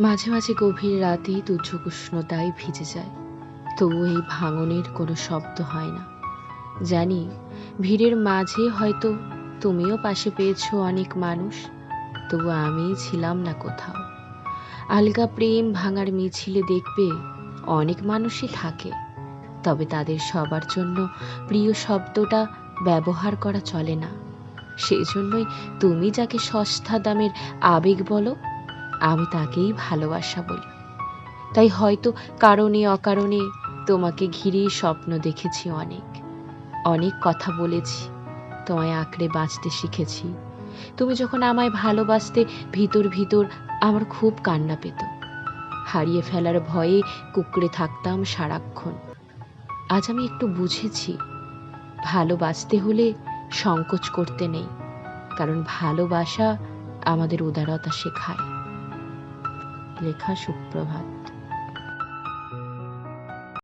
মাঝে মাঝে গভীর রাতেই তুচ্ছ উষ্ণতায় ভিজে যায়। তবু এই ভাঙনের কোনো শব্দ হয় না। জানি, ভিড়ের মাঝে হয়তো তুমিও পাশে পেয়েছ অনেক মানুষ, তবু আমি ছিলাম না কোথাও। আলগা প্রেম ভাঙার মিছিলে দেখবে অনেক মানুষই থাকে, তবে তাদের সবার জন্য প্রিয় শব্দটা ব্যবহার করা চলে না। সেই জন্যই তুমি যাকে সস্তা দামের আবেগ বলো আমি তাকেই ভালোবাসা বলি। তাই হয়তো কারণে অকারণে তোমাকে ঘিরেই স্বপ্ন দেখেছি অনেক। অনেক কথা বলেছি, তোমায় আঁকড়ে বাঁচতে শিখেছি। তুমি যখন আমায় ভালোবাসতে ভিতর ভিতর আমার খুব কান্না পেত। হারিয়ে ফেলার ভয়ে কুকড়ে থাকতাম সারাক্ষণ। আজ আমি একটু বুঝেছি, ভালোবাসতে হলে সংকোচ করতে নেই, কারণ ভালোবাসা আমাদের উদারতা শেখায়। লেখা সুপ্রভাত।